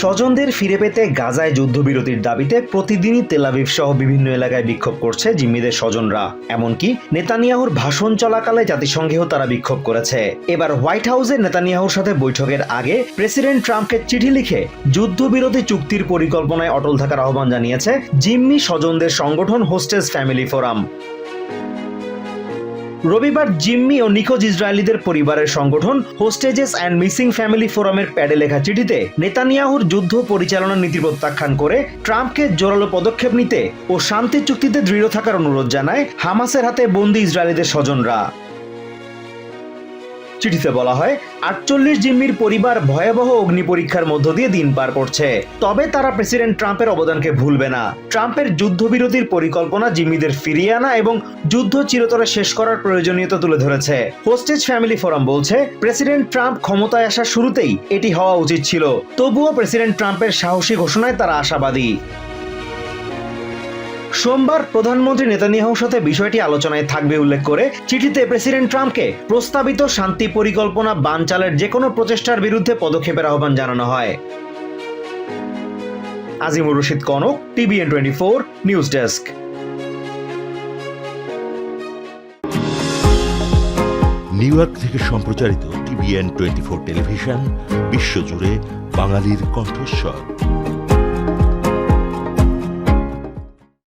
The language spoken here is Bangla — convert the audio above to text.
স্বজনদের ফিরে পেতে গাজায় যুদ্ধবিরতির দাবিতে প্রতিদিনই তেলাবিব সহ বিভিন্ন এলাকায় বিক্ষোভ করছে জিম্মিদের স্বজনরা। এমনকি নেতানিয়াহুর ভাষণ চলাকালে জাতিসংঘেও তারা বিক্ষোভ করেছে। এবার হোয়াইট হাউসে নেতানিয়াহুর সাথে বৈঠকের আগে প্রেসিডেন্ট ট্রাম্পকে চিঠি লিখে যুদ্ধবিরতি চুক্তির পরিকল্পনায় অটল থাকার আহ্বান জানিয়েছে জিম্মি স্বজনদের সংগঠন হোস্টেস ফ্যামিলি ফোরাম। রবিবার জিম্মি ও নিখোঁজ ইসরায়েলিদের পরিবারের সংগঠন হোস্টেজেস অ্যান্ড মিসিং ফ্যামিলি ফোরামের প্যাডে লেখা চিঠিতে নেতানিয়াহুর যুদ্ধ পরিচালনা নীতি প্রত্যাখ্যান করে ট্রাম্পকে জোরালো পদক্ষেপ নিতে ও শান্তি চুক্তিতে দৃঢ় থাকার অনুরোধ জানায় হামাসের হাতে বন্দি ইসরায়েলিদের স্বজনরা। চিঠিতে বলা হয়, আটচল্লিশ জিম্মির পরিবার ভয়াবহ অগ্নি পরীক্ষার মধ্য দিয়ে দিন পার করছে। তবে তারা প্রেসিডেন্ট ট্রাম্পের অবদানকে ভুলবে না। ট্রাম্পের যুদ্ধবিরতির পরিকল্পনা জিম্মিদের ফিরিয়ে আনা এবং যুদ্ধ চিরতরে শেষ করার প্রয়োজনীয়তা তুলে ধরেছে। হোস্টেজ ফ্যামিলি ফোরাম বলছে, প্রেসিডেন্ট ট্রাম্প ক্ষমতায় আসার শুরুতেই এটি হওয়া উচিত ছিল। তবুও প্রেসিডেন্ট ট্রাম্পের সাহসী ঘোষণায় তারা আশাবাদী। সোমবার প্রধানমন্ত্রী নেতানিয়াহুর সাথে বিষয়টি আলোচনায় থাকবে উল্লেখ করে চিঠিতে প্রেসিডেন্ট ট্রাম্পকে প্রস্তাবিত শান্তি পরিকল্পনা বানচালের যে কোনো প্রচেষ্টার বিরুদ্ধে পদক্ষেপের আহ্বান জানানো হয়। Azimur Rashid Kanak, TVN twenty four, news desk. New York থেকে সম্প্রচারিত টিভিএন টোয়েন্টি ফোর টেলিভিশন, বিশ্বজুড়ে বাঙালির কণ্ঠস্বর।